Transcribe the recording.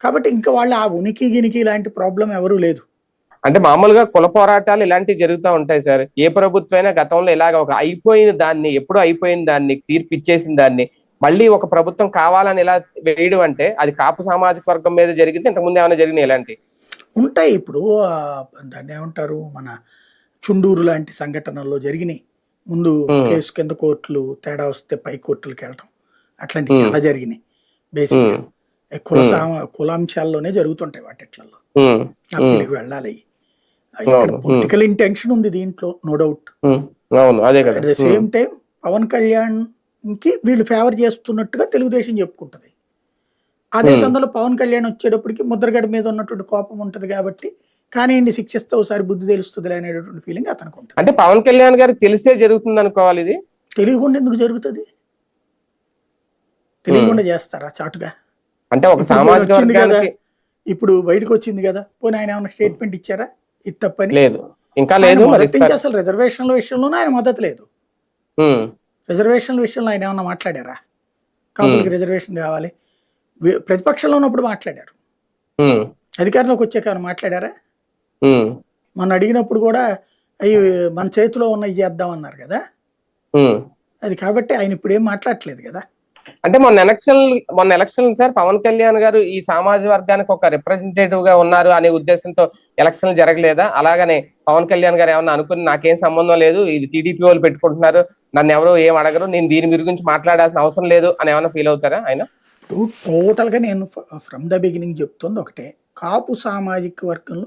కాబట్టి ఇంకా వాళ్ళు ఆ ఉనికి గినికి ఇలాంటి ప్రాబ్లం ఎవరూ లేదు. అంటే మామూలుగా కుల పోరాటాలు ఇలాంటివి జరుగుతూ ఉంటాయి సార్. ఏ ప్రభుత్వమైనా గతంలో ఇలాగ ఒక అయిపోయిన దాన్ని ఎప్పుడో అయిపోయిన దాన్ని తీర్పు ఇచ్చేసిన దాన్ని మళ్ళీ ఒక ప్రభుత్వం కావాలని ఇలా వేయడం అంటే అది కాపు సామాజిక వర్గం మీద జరిగింది ఇంతకుముందు ఏమైనా జరిగినాయి ఇలాంటి? ఉంటాయి. ఇప్పుడు దాన్ని ఏమంటారు? మన చుండూరు లాంటి సంఘటనల్లో జరిగినాయి. ముందు. కేసు కింద కోర్టులు తేడా వస్తే పై కోర్టులకు వెళ్ళటం. అట్లాంటివి. చాలా జరిగినాయి. బేసిక్ ఉమ్, కుల కులాంశాల్లోనే జరుగుతుంటాయి వాటిట్లలో ఉమ్, అప్పీల్కి వెళ్ళాలి. ఇక్కడ. పొలిటికల్ ఇంటెన్షన్ ఉంది దీంట్లో no doubt at the same time Pawan కళ్యాణ్కి వీళ్ళు ఫేవర్ చేస్తున్నట్టుగా తెలుగుదేశం చెప్పుకుంటది. అదే. సందర్భంలో పవన్ కళ్యాణ్ వచ్చేటప్పటికి ముద్రగడ మీద ఉన్నటువంటి కోపం ఉంటది కాబట్టి కానీ శిక్షిస్తే ఒకసారి బుద్ధి తెలుస్తుంది అనేటటువంటి ఫీలింగ్ అతనికి ఉంటుంది. అంటే పవన్ కళ్యాణ్ గారికి తెలిసే జరుగుతుంది అనుకోవాలి ఇది? తెలియకుండా ఎందుకు జరుగుతుంది? తెలియకుండా చేస్తారా చాటుగా? అంటే ఒక సామాజిక వచ్చింది కదా. వర్గానికి ఇప్పుడు బయటకు వచ్చింది కదా. పోనీ ఆయన ఏమైనా స్టేట్మెంట్ ఇచ్చారా? ఇది తప్పని? లేదు. ఇంకా ఆయన లేదు అసలు రిజర్వేషన్ల విషయంలోనూ ఆయన మద్దతు లేదు. రిజర్వేషన్ల విషయంలో ఆయన ఏమన్నా మాట్లాడారా? కాపులకి రిజర్వేషన్ కావాలి. ప్రతిపక్షంలో ఉన్నప్పుడు మాట్లాడారు. అధికారంలోకి వచ్చాక ఏమైనా మాట్లాడారా? మొన్న అడిగినప్పుడు కూడా అవి మన చేతిలో ఉన్నవి చేద్దామన్నారు కదా. ఉమ్. అది కాబట్టి ఆయన ఇప్పుడు ఏం మాట్లాడట్లేదు కదా. అంటే మొన్న ఎలక్షన్ మొన్న ఎలక్షన్ సార్ పవన్ కళ్యాణ్ గారు ఈ సామాజిక వర్గానికి ఒక రిప్రజెంటేటివ్గా ఉన్నారు అనే ఉద్దేశంతో ఎలక్షన్లు జరగలేదా? అలాగనే పవన్ కళ్యాణ్ గారు ఏమన్నా అనుకుని నాకేం సంబంధం లేదు ఇది టీడీపీ వాళ్ళు పెట్టుకుంటున్నారు నన్ను ఎవరు ఏం అడగరు నేను దీని మీరు గురించి మాట్లాడాల్సిన అవసరం లేదు అని ఏమైనా ఫీల్ అవుతారా ఆయన? ఇప్పుడు టోటల్గా నేను ఫ్రమ్ ద బిగినింగ్ చెప్తుంది ఒకటే. కాపు సామాజిక వర్గంలో